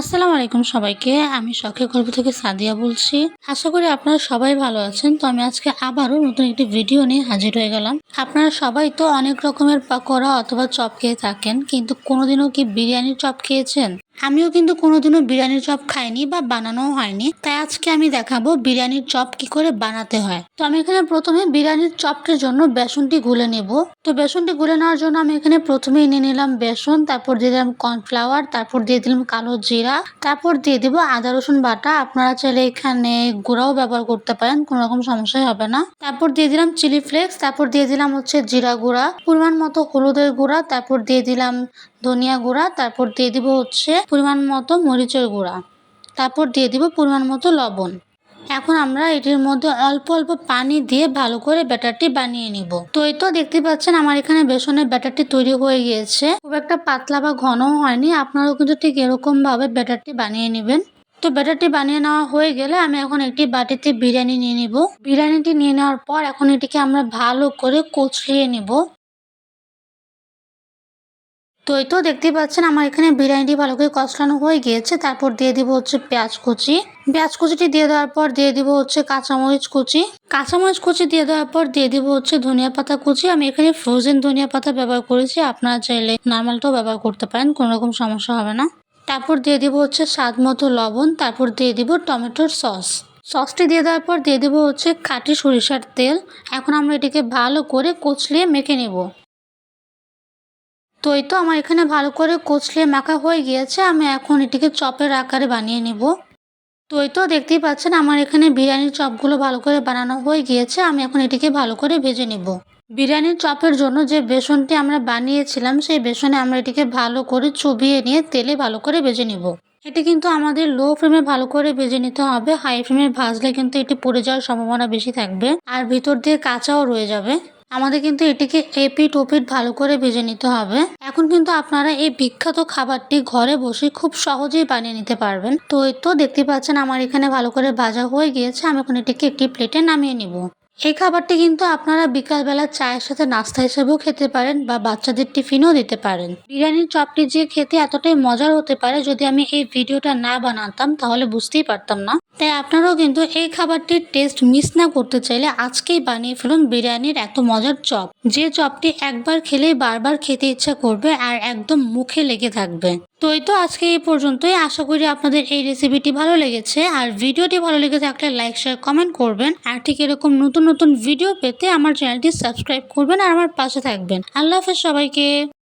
আসসালামু আলাইকুম সবাইকে। আমি শখের গল্প থেকে সাদিয়া বলছি। আশা করি আপনারা সবাই ভালো আছেন। তো আমি আজকে আবারও নতুন একটি ভিডিও নিয়ে হাজির হয়ে গেলাম। আপনারা সবাই তো অনেক রকমের পাকোড়া অথবা চপ খেয়ে থাকেন, কিন্তু কোনোদিনও কি বিরিয়ানির চপ খেয়েছেন? আমিও কিন্তু কোনোদিনও বিরিয়ানির চপ খাইনি বা বানানোও হয়নি। তাই আজকে আমি দেখাবো বিরিয়ানির চপ কি করে বানাতে হয়। তো আমি এখানে প্রথমে বিরিয়ানির চপটির জন্য বেসনটি গুলে নেব। তো বেসনটি গুলে নেওয়ার জন্য আমি এখানে প্রথমেই নিয়ে নিলাম বেসন, তারপর দিয়ে দিলাম কর্নফ্লাওয়ার, তারপর দিয়ে দিলাম কালো জিরা, তারপর দিয়ে দিব আদা, রসুন বাটা। আপনারা চাইলে এখানে গুঁড়াও ব্যবহার করতে পারেন, কোনো রকম সমস্যাই হবে না। তারপর দিয়ে দিলাম চিলি ফ্লেক্স, তারপর দিয়ে দিলাম হচ্ছে জিরা গুঁড়া, পরিমাণ মতো হলুদের গুঁড়া, তারপর দিয়ে দিলাম ধনিয়া গুঁড়া, তারপর দিয়ে দিব হচ্ছে পরিমাণ মতো মরিচের গুঁড়া। তারপর দিয়ে দিব পরিমাণ মতো লবণ। এখন আমরা এটির মধ্যে অল্প অল্প পানি দিয়ে ভালো করে ব্যাটারটি বানিয়ে নিব। তো এই তো দেখতে পাচ্ছেন আমার এখানে বেসনের ব্যাটারটি তৈরি হয়ে গিয়েছে। খুব একটা পাতলা বা ঘনও হয়নি। আপনারাও কিন্তু ঠিক এরকমভাবে ব্যাটারটি বানিয়ে নেবেন। তো ব্যাটারটি বানিয়ে নেওয়া হয়ে গেলে আমি এখন একটি বাটিতে বিরিয়ানি নিয়ে নিব। বিরিয়ানিটি নিয়ে নেওয়ার পর এখন এটিকে আমরা ভালো করে কচলিয়ে নিব। তো এই তো দেখতে পাচ্ছেন আমার এখানে বিরিয়ানিটি ভালো করে কষলানো হয়ে গিয়েছে। তারপর দিয়ে দিব হচ্ছে পেঁয়াজ কুচি। পেঁয়াজ কুচিটি দিয়ে দেওয়ার পর দিয়ে দিব হচ্ছে কাঁচামরিচ কুচি। কাঁচামরিচ কুচি দিয়ে দেওয়ার পর দিয়ে দিব হচ্ছে ধনিয়া পাতা কুচি। আমি এখানে ফ্রোজেন ধনিয়া পাতা ব্যবহার করেছি। আপনারা চাইলে নর্মালটাও ব্যবহার করতে পারেন, কোনো রকম সমস্যা হবে না। তারপর দিয়ে দিব হচ্ছে স্বাদ মতো লবণ। তারপর দিয়ে দিব টমেটোর সস। সসটি দিয়ে দেওয়ার পর দিয়ে দেবো হচ্ছে খাঁটি সরিষার তেল। এখন আমরা এটিকে ভালো করে কচলিয়ে মেখে নেব। তো এই তো আমার এখানে ভালো করে কচলিয়ে মাখা হয়ে গিয়েছে, আমি এখন এটিকে চপের আকারে বানিয়ে নিব। তো এই তো দেখতেই পাচ্ছেন আমার এখানে বিরিয়ানির চপগুলো ভালো করে বানানো হয়ে গিয়েছে, আমি এখন এটিকে ভালো করে ভেজে নিব। বিরিয়ানির চপের জন্য যে বেসনটি আমরা বানিয়েছিলাম, সেই বেসনে আমরা এটিকে ভালো করে চুবিয়ে নিয়ে তেলে ভালো করে ভেজে নিব। এটি কিন্তু আমাদের লো ফ্লেমে ভালো করে ভেজে নিতে হবে, হাই ফ্লেমে ভাজলে কিন্তু এটি পড়ে যাওয়ার সম্ভাবনা বেশি থাকবে, আর ভিতর দিয়ে কাঁচাও রয়ে যাবে। আমাদের কিন্তু এটিকে এপিট ওপিট ভালো করে ভেজে নিতে হবে। এখন কিন্তু আপনারা এই বিখ্যাত খাবারটি ঘরে বসে খুব সহজেই বানিয়ে নিতে পারবেন। তো এই তো দেখতে পাচ্ছেন আমার এখানে ভালো করে ভাজা হয়ে গিয়েছে। আমি এখন এটিকে একটি প্লেটে নামিয়ে নিব। এই খাবারটি কিন্তু আপনারা বিকালবেলা চায়ের সাথে নাস্তা হিসেবেও খেতে পারেন বা বাচ্চাদের টিফিনও দিতে পারেন। বিরিয়ানির চপটি যে খেতে এতটাই মজার হতে পারে যদি আমি এই ভিডিওটা না বানাতাম তাহলে বুঝতেই পারতাম না। তাই আপনারাও কিন্তু এই খাবারটির টেস্ট মিস না করতে চাইলে আজকেই বানিয়ে ফেলুন বিরিয়ানির এত মজার চপ। যে চপটি একবার খেলেই বারবার খেতে ইচ্ছা করবে আর একদম মুখে লেগে থাকবে। তো এই তো আজকে এই পর্যন্তই। আশা করি আপনাদের এই রেসিপিটি ভালো লেগেছে। আর ভিডিওটি ভালো লেগেছে থাকলে লাইক শেয়ার কমেন্ট করবেন। আর ঠিক এরকম নতুন নতুন ভিডিও পেতে আমার চ্যানেলটি সাবস্ক্রাইব করবেন আর আমার পাশে থাকবেন। আল্লাহ হাফেজ সবাইকে।